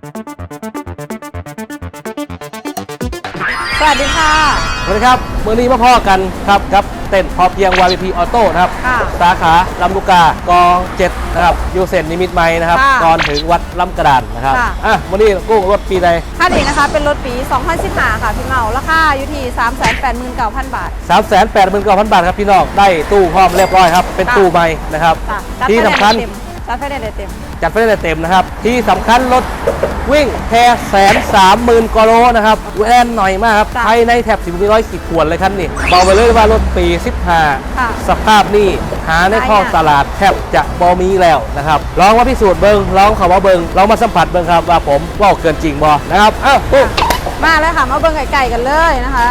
สวัสดีค่ะสวัสดีครับมือนี้มาพ่อกันครับครับเต้นพอเพียง YPP ออโต้นะครับ ค่ะ สาขาลำลูกกากองเจ็ดนะครับยูเซนนิมิตรไม้นะครับค่ะก่อนถึงวัดลำกระดานนะครับค่ะ อะวันนี้กุ้งรถปีใดค่านี้นะคะ เป็นรถปี 2015 ค่ะพี่เมาราคาอยู่ที่ 389,000 บาท 3 8 9 0 0 0 บาทครับพี่น้องได้ตู้พร้อมเรียบร้อยครับ เป็นค่ะตู้ใหม่นะครับ ค่ะจัดที่ไฟแนสำนคัญซ์เต็ม จัดไฟแนนซ์เต็ม จัดไฟได้เต็มนะครับ ที่สำคัญรถวิ่งแค่แสนสามหมื่นกว่าโลนะครับแอนหน่อยมากครับจ้ะภายในแถบสิบร้อยขีดขวนเลยครับนี่บอกไปเลยว่ารถปีค่ะ15สภาพนี่หาในท้องหายากตลาดแทบจะบอมีแล้วนะครับลองมาพิสูจน์เบิงลองเขาว่าเบิงลองมาสัมผัสเบิงครับว่าผมว่าเกินจริงบอนะครับอ้าวปุ๊บ มาเลยค่ะ มาเบิ่งไก่ๆกันเลยนะคะ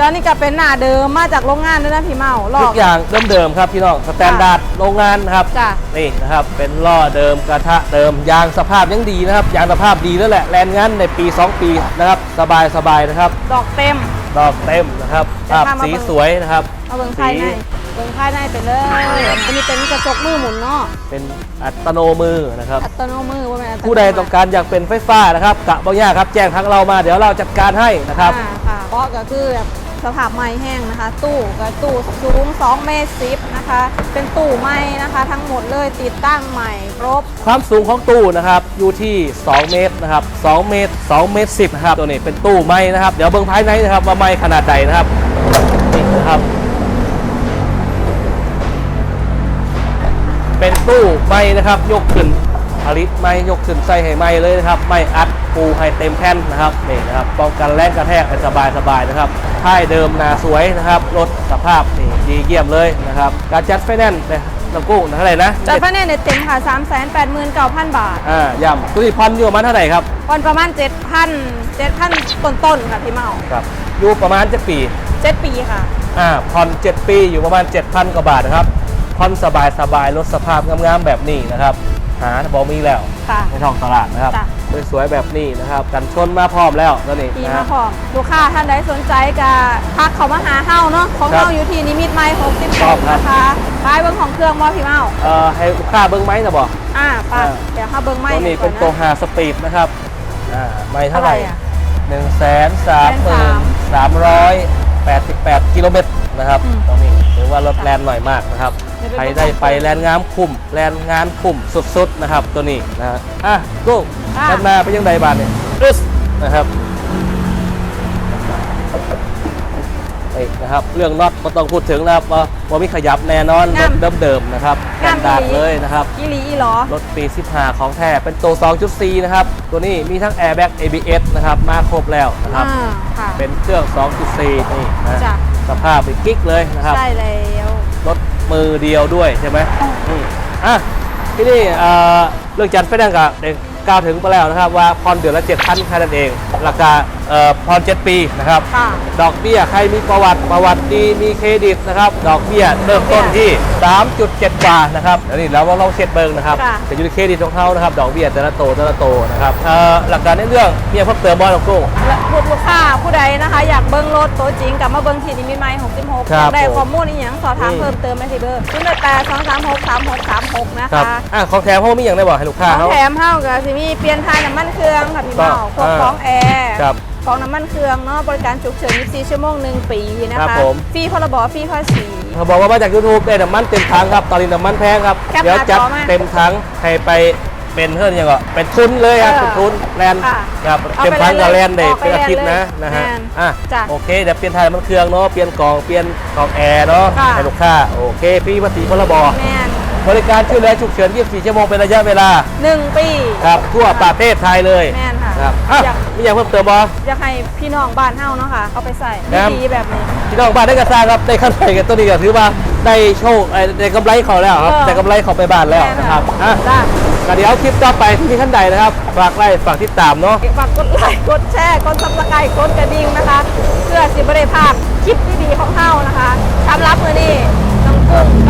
ก็นี่ก็เป็นหน้าเดิมมาจากโรงงานด้วยนะพี่เมาหลทุอกก อย่างเดิมๆครับพี่น้องสแตนดาร์ดโรงงานนะครับจ้ะ นี่นะครับเป็นล้อเดิมกระทะเดิมยางสภาพยังดีนะครับยางสภาพดีแล้วแหละแลนงานในปี 2 ปีนะครับสบายสบายนะครับดอกเต็ม ดอกเต็มนะครับเดี๋ยวภาพพามาสีเบิ่งสวยนะครับมาเบิ่งภายในสี เบิ่งภายในไปเลยอันนี้เป็นกระจกมือหมุนเนาะเป็นอัตโนมือนะครับ อัตโนมือว่าแม่นอัตโนผู้ใดต้องการอยากเป็นไฟฟ้านะครับกะบางอย่างครับแจ้งทางเรามาเดี๋ยวเราจัดการให้นะครับ อ่าค่ะเพราะก็คือแบบ สภาพไม้แห้งนะคะ ตู้ก็ตู้สูง2เมตรสิบนะคะ เป็นตู้ไม้นะคะ ทั้งหมดเลยติดตั้งใหม่ครบ ความสูงของตู้นะครับอยู่ที่ 2 เมตรนะครับ2เมตร2เมตร10นะครับตัวนี้เป็นตู้ไม้นะครับ เดี๋ยวเบิ่งภายในนะครับว่าไม้ขนาดใดนะครับนี่นะครับเป็นตู้ไม้นะครับยกขึ้น ลิตไม้ยกขึ้นใส่ให้ไม้เลยนะครับ ไม้อัดปูให้เต็มแผ่นนะครับนี่นะครับป้องกันแรงกระแทกให้สบายสบายๆนะครับท้ายเดิมหนาสวยนะครับรถสภาพนี่ดีเยี่ยมเลยนะครับการจัดไฟแนนซ์เนี่ยน้ำกุ้งเท่าไหร่นะจัดภายในเน็ตเต็มค่ะ 389,000 บาท อ่าย่ำตัวนี้พันอยู่ประมาณเท่าไหร่ครับวันประมาณ 7,000 7,000ต้นๆค่ะพี่เมาครับอยู่ประมาณเจ็ดปี 7 ปีค่ะอ่าผ่อน7ปีอยู่ประมาณ 7,000 กว่าบาทนะครับผ่อนสบายสบายรถสภาพงามๆแบบนี้นะครับ หาบอมีแล้วค่ะ ในท้องตลาดนะครับ จ้ะ สวยๆแบบนี้นะครับ กันชนมาพร้อมแล้วตัวนี้ปีนะมาฮะพร้อมลูกค้าท่านใดสนใจก็ทักเขามาหาเฮาเนาะของครับเฮาอยู่ที่นิมิตไม้ครับ66นะคะขายเบิ่งของเครื่องบ่พี่เมาเอ่อให้ลูกค้าเบิ้งไหมนะบอก อ่าไป่ะอ่า เดี๋ยวเฮาเบิ่งไม้ตัวนี้เป็นก่ตัวอะหาสปีดนะครับอ่าไม่เท่าไหร่อะ หนึ่งแสนสามหมื่นสามร้อยแปดสิบแปดกิโลเมตรนะครับอืม ตรงนี้ถือว่ารถแลนหน่อยมากนะครับเดี๋ยวไป ใครดูได้ไปแลนงามคุ้มแลนงานคุ้มสุดๆนะครับตัวนี้นะฮะอะกุ้งค่ะด้านหน้าไปยังไดบานเนี่ยอึ๊สนะครับนี่นะครับ เรื่องน็อตก็ต้องพูดถึงนะครับว่าว่ามีขยับแน่นอนรถเดิมๆนะครับแตนดาร์ดเลยนะครับอีหลีอีหรอรถปี 15 ของแท้เป็นตัว 2.4 นะครับ ตัวนี้มีทั้ง Airbag ABS นะครับ มาครบแล้วนะครับอ่าค่ะเป็นเครื่อง 2.4 นี่นะจ้ะสภาพเป็นกิ๊กเลยนะครับ ใช่แล้วรถ มือเดียวด้วยใช่ไหมอืมอะที่นี่เอ่อเรื่องจัดไฟแนนซ์กับเด็กกล่าวถึงไปแล้วนะครับว่าผ่อนเดือนละ7,000แค่นั้นเองราคา เอ่อผ่อน7ปีนะครับ ค่ะ ดอกเบี้ยใครมีประวัติประวัติดีมีเครดิตนะครับ ดอกเบี้ยเริ่มต้นที่ 3.7กว่านะครับเดี๋ยวนี้เราเราเช็ดเบิงนะครับค่ะแต่อยู่ในเครดิตของเขานะครับ ดอกเบี้ยแต่ละโตแต่ละโตนะครับเอ่อหลักการในเรื่องมีอะไรเพิ่มเติมบ้างน้องกุ้ง และผู้ลูกค้าผู้ใดนะคะ อยากเบิ่งรถตัวจริงกลับมาเบิ่งที่นิมิตไม้66ครับอยากได้ผมข้อมูลอีหยังสอบถามอืม เพิ่มเติมได้ที่เบอร์0 8 2 3 6 3 6 3 6 นะครัคะบอะของแถมเขามีอย่างไรบอกให้ลูกค้าของเขา แถมเฮาก็สิมีเปลี่ยนทายน้ำมันเครื่องค่ะพี่เมาพวกอ่า ของแอร์ ครับของน้ำมันเครื่องเนาะบริการฉุกเฉิน24ชั่วโมง1ปีนะครัคะบผม ฟรีพรบฟรีภาษี เขาบอกว่ามาจาก YouTube ได้น้ำมันเต็มถังครับ ตอนนี้น้ำมันแพงครับ แคปเดี๋ยวจัดหน้าจอมาเต็มถังให้ไปเป็นเพื่อนยังก็เป็นทุนเลยครับเออเป็นทุนแลนด์ค่ะครับเอาไปเต็มถังกับแลนด์เลเด็ยเป็นอาทิตย์นะเอาไปเลยนะฮะแม่นอะจ้ะโอเคเดี๋ยวเปลี่ยนไทยน้ำมันเครื่องเนาะเปลี่ยนกล่องเปลี่ยนกล่องแอร์เนาะค่ะ ให้ลูกค้าโอเคฟรีภาษีพรบแม่นบริการช่วยเหลือฉุกเฉิน 24 ชั่วโมงเป็นระยะเวลา1ปี ครับทั่วประเทศไทยเลย แม่นค่ะ ครับอะอยาก มีอย่างเพิ่มเติมบ่ อยากให้พี่น้องบ้านเฮาเนาะค่ะเอาไปใส่ครับ ดีๆแบบนี้ พี่น้องบ้านได้กระซ่างครับได้ขั้นไปกันตัวนี้ก็ถือว่าได้โชคเอ่อได้กำไรเขาแล้วครับเออ ได้กำไรเขาไปบ้านแล้วนะครับอะจ้าก็เดี๋ยวคลิปต่อไปที่มีท่านใดนะครับฝากไลค์ฝากติดตามเนาะ ฝากกดไลค์กดแชร์กดซับสไครต์กดกระดิ่งนะคะ เพื่อสิบได้พลาดคลิปดีๆของเฮานะคะสำหรับมื้อนี้น้องกุ้งกับ